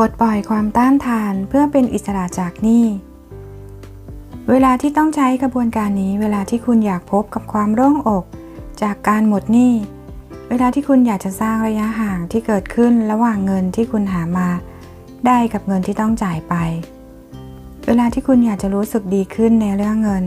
ปลดปล่อยความต้านทานเพื่อเป็นอิสระจากหนี้ เวลาที่ต้องใช้กระบวนการนี้ เวลาที่คุณอยากพบกับความโล่งอก จากการหมดหนี้ เวลาที่คุณอยากจะสร้างระยะห่างที่เกิดขึ้นระหว่างเงินที่คุณหามา ได้กับเงินที่ต้องจ่ายไป เวลาที่คุณอยากจะรู้สึกดีขึ้นในเรื่องเงิน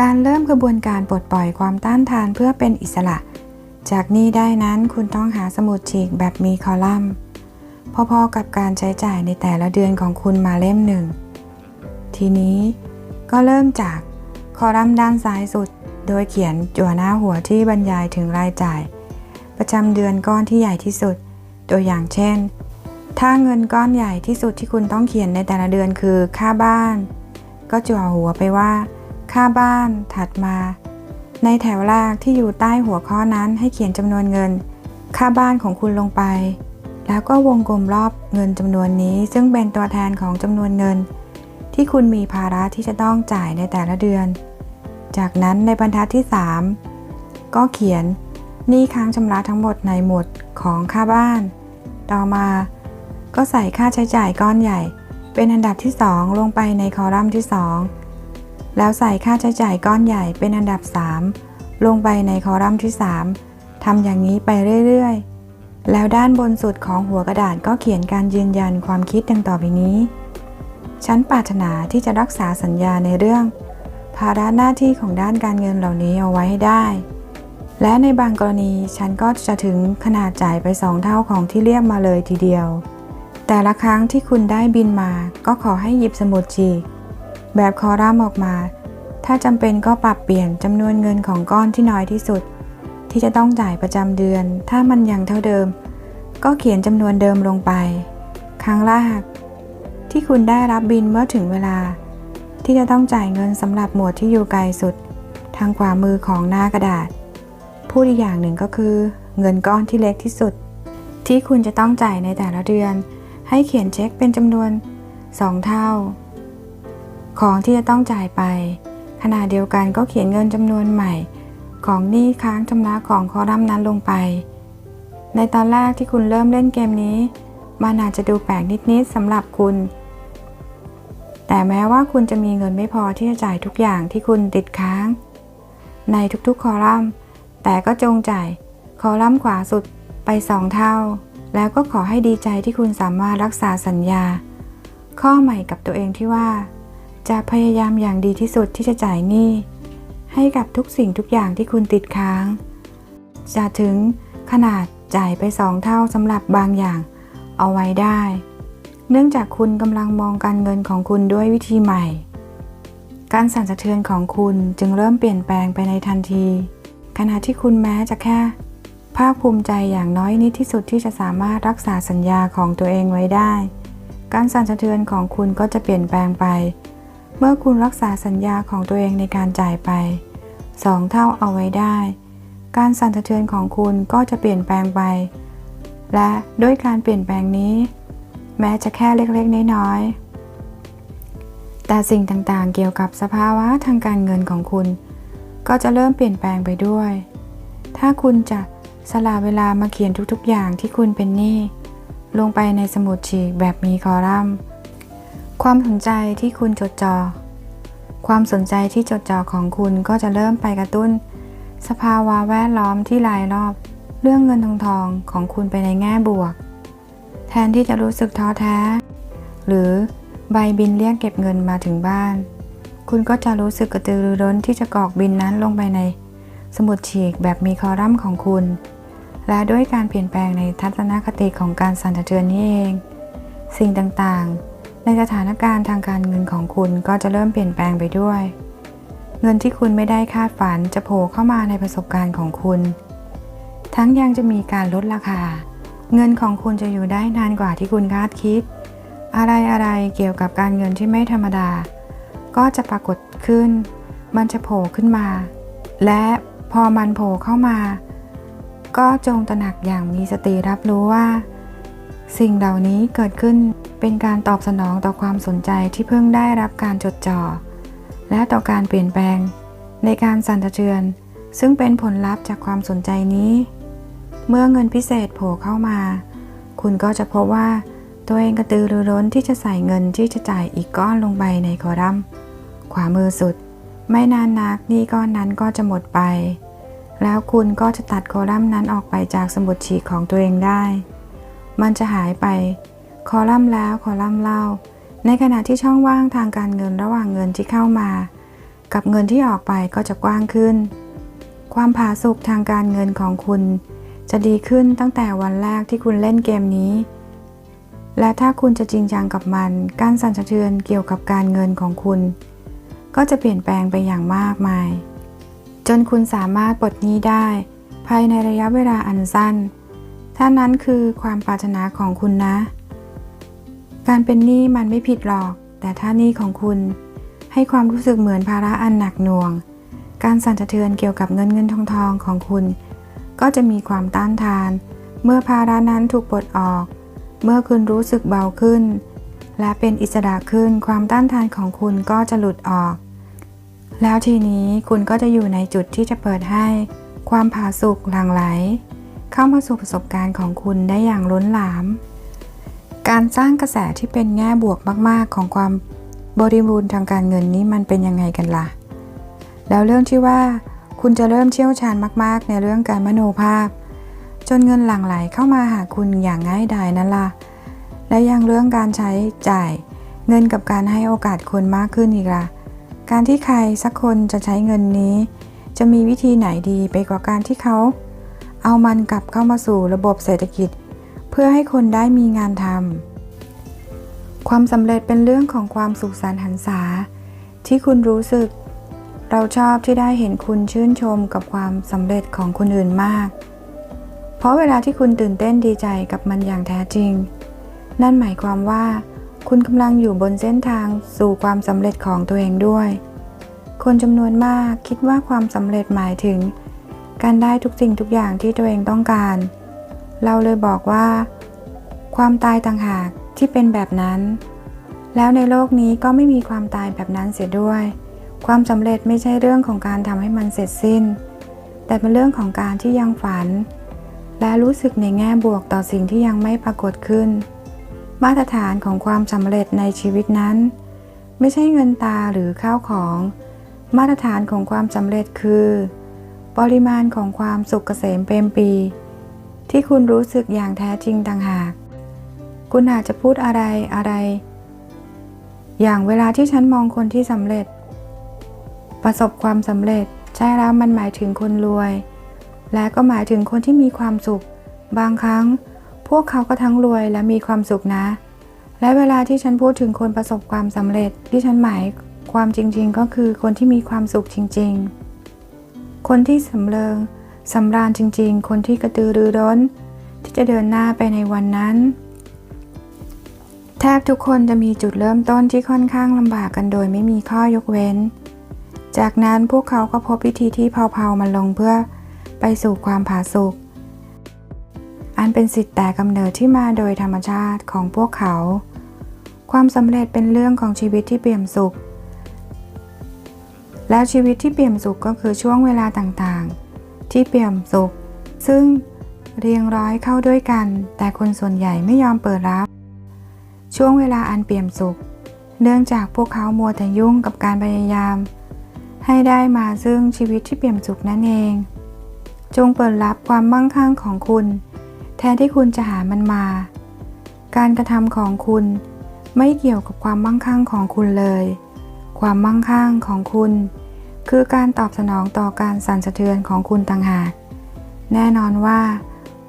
การเริ่มกระบวนการปลดปล่อยความต้านทานเพื่อเป็นอิสระ จากหนี้ได้นั้นคุณต้องหาสมุดฉีกแบบมีคอลัมน์ พอๆกับการใช้จ่ายในแต่ละเดือนของคุณมาเล่มหนึ่ง ทีนี้ก็เริ่มจากคอลัมน์ด้านซ้ายสุด โดยเขียนจั่วหน้าหัวที่บรรยายถึงรายจ่าย ประจำเดือนก้อนที่ใหญ่ที่สุด ตัวอย่างเช่น ถ้าเงินก้อนใหญ่ที่สุดที่คุณต้องเขียนในแต่ละเดือนคือค่าบ้าน ก็จั่วหัวไปว่า ค่าบ้านถัดมา ในแถวแรกที่อยู่ใต้หัวข้อนั้นให้เขียนจำนวนเงิน ค่าบ้านของคุณลงไป แล้วก็วงกลมรอบเงินจำนวนนี้ ซึ่งเป็นตัวแทนของจำนวนเงิน ที่คุณมีภาระที่จะต้องจ่ายในแต่ละเดือน จากนั้นในบรรทัดที่ 3 ก็เขียนหนี้ค้างชำระทั้งหมดในหมวดของค่าบ้าน ต่อมา ก็ใส่ค่าใช้จ่ายก้อนใหญ่ เป็นอันดับที่ 2 ลงไปในคอลัมน์ที่ 2 แล้วใส่ค่าใช้จ่ายก้อนใหญ่เป็นอันดับ 3 ลงไปในคอลัมน์ที่ 3ทำอย่างนี้ไปเรื่อยๆ แล้วด้านบนสุดของหัวกระดาษก็เขียนการยืนยันความคิดดังต่อไปนี้ ฉันปรารถนาที่จะรักษาสัญญาในเรื่อง ภาระหน้าที่ของด้านการเงินเหล่านี้เอาไว้ให้ได้ และในบางกรณีฉันก็จะถึงขนาดจ่ายไปสองเท่าของที่เรียกมาเลยทีเดียว แต่ละครั้งที่คุณได้บินมา ก็ขอให้หยิบสมุดฉีกแบบคอลัมออกมา ถ้าจำเป็นก็ปรับเปลี่ยนจำนวนเงินของก้อนที่น้อยที่สุด ที่จะต้องจ่ายประจำเดือน ถ้ามันยังเท่าเดิม ก็เขียนจำนวนเดิมลงไป ครั้งแรก ที่คุณได้รับบินเมื่อถึงเวลา ที่จะต้องจ่ายเงินสำหรับหมวดที่อยู่ไกลสุด ทางขวามือของหน้ากระดาษ พูดอีกอย่างหนึ่งก็คือ เงินก้อนที่เล็กที่สุด ที่คุณจะต้องจ่ายในแต่ละเดือน ให้เขียนเช็คเป็นจำนวน 2 เท่า ของที่จะต้องจ่ายไปขณะเดียวกันก็เขียนเงินจำนวนใหม่ ของหนี้ค้างชำระของคอลัมน์นั้นลงไป ในตอนแรกที่คุณเริ่มเล่นเกมนี้ มันอาจจะดูแปลกนิดๆสำหรับคุณ แต่แม้ว่าคุณจะมีเงินไม่พอที่จะจ่ายทุกอย่างที่คุณติดค้าง ในทุกๆคอลัมน์ แต่ก็จงจ่ายคอลัมน์ขวาสุดไป 2 เท่า แล้วก็ขอให้ดีใจที่คุณสามารถรักษาสัญญา ข้อใหม่กับตัวเองที่ว่า จะพยายามอย่างดีที่สุดที่จะจ่ายหนี้ ให้กับทุกสิ่งทุกอย่างที่คุณติดค้าง จะถึงขนาดจ่ายไปสองเท่าสำหรับบางอย่างเอาไว้ได้ เนื่องจากคุณกำลังมองการเงินของคุณด้วยวิธีใหม่ การสั่นสะเทือนของคุณจึงเริ่มเปลี่ยนแปลงไปในทันที ขณะที่คุณแม้จะแค่ ภาคภูมิใจอย่างน้อยนิดที่สุดที่จะสามารถรักษาสัญญาของตัวเองไว้ได้ การสั่นสะเทือนของคุณก็จะเปลี่ยนแปลงไป เมื่อคุณรักษาสัญญาของตัวเองในการจ่ายไปสองเท่าเอาไว้ได้ การสั่นสะเทือนของคุณก็จะเปลี่ยนแปลงไป และด้วยการเปลี่ยนแปลงนี้ แม้จะแค่เล็กๆ น้อยๆ แต่สิ่งต่างๆ เกี่ยวกับสภาวะทางการเงินของคุณ ก็จะเริ่มเปลี่ยนแปลงไปด้วย ถ้าคุณจะสละเวลามาเขียนทุกๆ อย่างที่คุณเป็นหนี้ลงไปในสมุดฉีกแบบมีคอลัมน์ ความสนใจที่คุณจดจอ่อ ความสนใจที่จดจ่อของคุณก็จะเริ่มไปกระตุ้น สภาวะแวดล้อมที่รายรอบ เรื่องเงินทองทองของคุณไปในแง่บวก แทนที่จะรู้สึกท้อแท้ หรือใบบินเรียกเก็บเงินมาถึงบ้าน คุณก็จะรู้สึกกระตือรือร้นที่จะกรอกบินนั้นลงไปใน สมุดฉีกแบบมีคอลัมน์ของคุณ และด้วยการเปลี่ยนแปลงในทัศนคติของการสั่นสะเทือนนี้เอง สิ่งต่างๆ ในสถานการณ์ทางการเงินของคุณก็จะเริ่มเปลี่ยนแปลงไปด้วย เงินที่คุณไม่ได้คาดฝันจะโผล่เข้ามาในประสบการณ์ของคุณ ทั้งยังจะมีการลดราคา เงินของคุณจะอยู่ได้นานกว่าที่คุณคาดคิด อะไรๆเกี่ยวกับการเงินที่ไม่ธรรมดา ก็จะปรากฏขึ้น มันจะโผล่ขึ้นมา และพอมันโผล่เข้ามา ก็จงตระหนักอย่างมีสติรับรู้ว่า สิ่งเหล่านี้เกิดขึ้น เป็นการตอบสนองต่อความสนใจที่เพิ่งได้รับการจดจ่อ และต่อการเปลี่ยนแปลง ในการสั่นสะเทือน ซึ่งเป็นผลลัพธ์จากความสนใจนี้ เมื่อเงินพิเศษโผล่เข้ามา คุณก็จะพบว่า ตัวเองกระตือรือร้นที่จะใส่เงินที่จะจ่ายอีกก้อนลงไปในคอลัมน์ขวามือสุด ไม่นานนักนี่ก้อนนั้นก็จะหมดไป แล้วคุณก็จะตัดคอลัมน์นั้นออกไปจากสมุดฉีกของตัวเองได้ มันจะหายไป คอลัมน์แล้วคอลัมน์เล่า ในขณะที่ช่องว่างทางการเงินระหว่างเงินที่เข้ามา กับเงินที่ออกไปก็จะกว้างขึ้น ความผาสุกทางการเงินของคุณ จะดีขึ้นตั้งแต่วันแรกที่คุณเล่นเกมนี้ และถ้าคุณจะจริงจังกับมัน การสั่นสะเทือนเกี่ยวกับการเงินของคุณ ก็จะเปลี่ยนแปลงไปอย่างมากมาย จนคุณสามารถปลดหนี้ได้ ภายในระยะเวลาอันสั้นถ้านั้นคือความปรารถนาของคุณนะ การเป็นหนี้มันไม่ผิดหรอก แต่ถ้าหนี้ของคุณ ให้ความรู้สึกเหมือนภาระอันหนักหน่วง การสั่นสะเทือนเกี่ยวกับเงินเงินทองทองของคุณ ก็จะมีความต้านทาน เมื่อภาระนั้นถูกปลดออก เมื่อคุณรู้สึกเบาขึ้น และเป็นอิสระขึ้นความต้านทานของคุณก็จะหลุดออก แล้วทีนี้คุณก็จะอยู่ในจุดที่จะเปิดให้ ความผาสุกหลั่งไหล เข้ามาสู่ประสบการณ์ของคุณได้อย่างล้นหลาม การสร้างกระแสที่เป็นแง่บวกมาก ๆ ของความบริบูรณ์ทางการเงินนี้มันเป็นยังไงกันล่ะ แล้วเรื่องที่ว่า คุณจะเริ่มเชี่ยวชาญมาก ๆ ในเรื่องการมโนภาพ จนเงินหลั่งไหลเข้ามาหาคุณอย่างง่ายดายนั่นล่ะ และยังเรื่องการใช้จ่ายเงินกับการให้โอกาสคนมากขึ้นอีกล่ะ การที่ใครสักคนจะใช้เงินนี้ จะมีวิธีไหนดีไปกว่าการที่เขา เอามันกลับเข้ามาสู่ระบบเศรษฐกิจ พื่อให้คนได้มีงานทำความสำเร็จเป็นเรื่องของความสุขสันต์หันษา ที่คุณรู้สึก เราชอบที่ได้เห็นคุณชื่นชมกับความสำเร็จของคนอื่นมาก เพราะเวลาที่คุณตื่นเต้นดีใจกับมันอย่างแท้จริง นั่นหมายความว่า คุณกำลังอยู่บนเส้นทางสู่ความสำเร็จของตัวเองด้วย คนจำนวนมากคิดว่าความสำเร็จหมายถึง การได้ทุกสิ่งทุกอย่างที่ตัวเองต้องการเเราเลยบอกว่า ความตายต่างหากที่เป็นแบบนั้น แล้วในโลกนี้ก็ไม่มีความตายแบบนั้นเสียด้วย ความสำเร็จไม่ใช่เรื่องของการทำให้มันเสร็จสิ้น แต่เป็นเรื่องของการที่ยังฝัน และรู้สึกในแง่บวกต่อสิ่งที่ยังไม่ปรากฏขึ้น มาตรฐานของความสำเร็จในชีวิตนั้น ไม่ใช่เงินตาหรือข้าวของ มาตรฐานของความสำเร็จคือ ปริมาณของความสุขเกษมเปรมปี ที่คุณรู้สึกอย่างแท้จริงต่างหาก คุณอาจจะพูดอะไรอะไร อย่างเวลาที่ฉันมองคนที่สำเร็จ ประสบความสำเร็จใช่แล้วมันหมายถึงคนรวย และก็หมายถึงคนที่มีความสุข บางครั้ง พวกเขาก็ทั้งรวยและมีความสุขนะ และเวลาที่ฉันพูดถึงคนประสบความสำเร็จที่ฉันหมายความจริง ๆ ก็คือคนที่มีความสุขจริง ๆ คนที่สำเริง สำราญจริงๆ คนที่กระตือรือร้น ที่จะเดินหน้าไปในวันนั้น แทบทุกคนจะมีจุดเริ่มต้นที่ค่อนข้างลำบากกันโดยไม่มีข้อยกเว้น จากนั้นพวกเขาก็พบวิธีที่เผาๆมันลงเพื่อไปสู่ความผาสุกอันเป็นสิทธิ์แต่กำเนิดที่มาโดยธรรมชาติของพวกเขา ความสำเร็จเป็นเรื่องของชีวิตที่เปี่ยมสุข แล้วชีวิตที่เปี่ยมสุขก็คือช่วงเวลาต่างๆ ที่เปี่ยมสุข ซึ่งเรียงร้อยเข้าด้วยกัน แต่คนส่วนใหญ่ไม่ยอมเปิดรับ ช่วงเวลาอันเปี่ยมสุข เนื่องจากพวกเขามัวแต่ยุ่งกับการพยายาม ให้ได้มาซึ่งชีวิตที่เปี่ยมสุขนั่นเอง จงเปิดรับความมั่งคั่งของคุณ แทนที่คุณจะหามันมา การกระทำของคุณไม่เกี่ยวกับความมั่งคั่งของคุณเลย ความมั่งคั่งของคุณ คือการตอบสนองต่อการสั่นสะเทือนของคุณต่างหาก แน่นอนว่า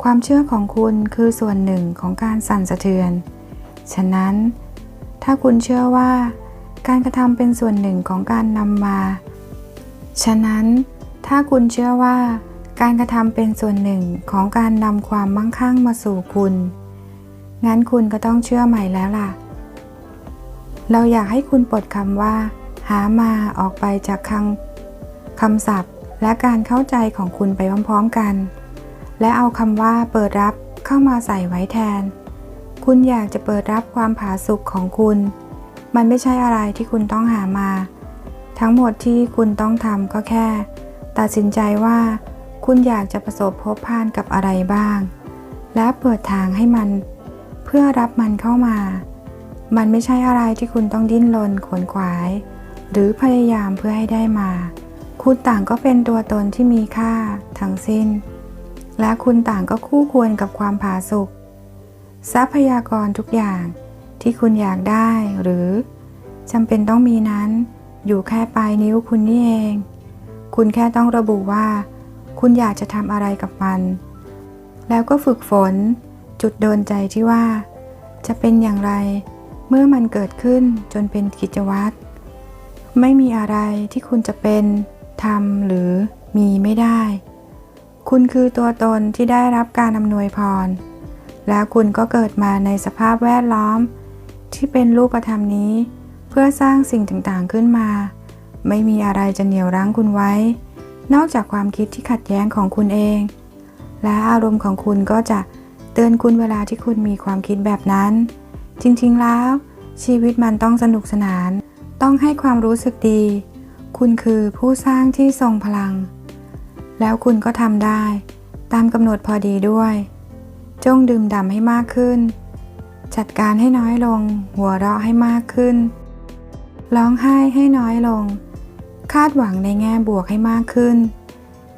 ความเชื่อของคุณคือส่วนหนึ่งของการสั่นสะเทือน ฉะนั้น ถ้าคุณเชื่อว่า การกระทำเป็นส่วนหนึ่งของการนำมา ฉะนั้น ถ้าคุณเชื่อว่า การกระทำเป็นส่วนหนึ่งของการนำความมั่งคั่งมาสู่คุณ งั้นคุณก็ต้องเชื่อใหม่แล้วล่ะ เราอยากให้คุณปลดคำว่า หามาออกไปจากคำ คำศัพท์ และการเข้าใจของคุณไปพร้อมๆกัน และเอาคำว่าเปิดรับเข้ามาใส่ไว้แทน คุณอยากจะเปิดรับความผาสุกของคุณ มันไม่ใช่อะไรที่คุณต้องหามา ทั้งหมดที่คุณต้องทำก็แค่ ตัดสินใจว่า คุณอยากจะประสบพบผ่านกับอะไรบ้าง และเปิดทางให้มัน เพื่อรับมันเข้ามา มันไม่ใช่อะไรที่คุณต้องดิ้นรนขวนขวาย หรือพยายามเพื่อให้ได้มา คุณต่างก็เป็นตัวตนที่มีค่าทั้งสิ้น และคุณต่างก็คู่ควรกับความผาสุกทรัพยากรทุกอย่างที่คุณอยากได้หรือจำเป็นต้องมีนั้น อยู่แค่ปลายนิ้วคุณนี่เอง คุณแค่ต้องระบุว่า คุณอยากจะทำอะไรกับมัน แล้วก็ฝึกฝน จุดโดนใจที่ว่า จะเป็นอย่างไร เมื่อมันเกิดขึ้นจนเป็นกิจวัตรไม่มีอะไรที่คุณจะเป็น ทำหรือมีไม่ได้ คุณคือตัวตนที่ได้รับการอำนวยพร แล้วคุณก็เกิดมาในสภาพแวดล้อม ที่เป็นรูปธรรมนี้ เพื่อสร้างสิ่งต่างๆขึ้นมา ไม่มีอะไรจะเหนี่ยวรั้งคุณไว้ นอกจากความคิดที่ขัดแย้งของคุณเอง และอารมณ์ของคุณก็จะเตือนคุณเวลาที่คุณมีความคิดแบบนั้น จริงๆแล้ว ชีวิตมันต้องสนุกสนาน ต้องให้ความรู้สึกดี คุณคือผู้สร้างที่ทรงพลัง แล้วคุณก็ทำได้ ตามกำหนดพอดีด้วย จงดื่มด่ำให้มากขึ้น จัดการให้น้อยลง หัวเราะให้มากขึ้น ร้องไห้ให้น้อยลง คาดหวังในแง่บวกให้มากขึ้น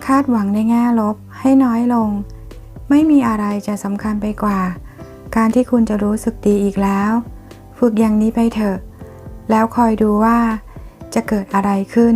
คาดหวังในแง่ลบให้น้อยลง ไม่มีอะไรจะสำคัญไปกว่า การที่คุณจะรู้สึกดีอีกแล้ว ฝึกอย่างนี้ไปเถอะ แล้วคอยดูว่า จะเกิดอะไรขึ้น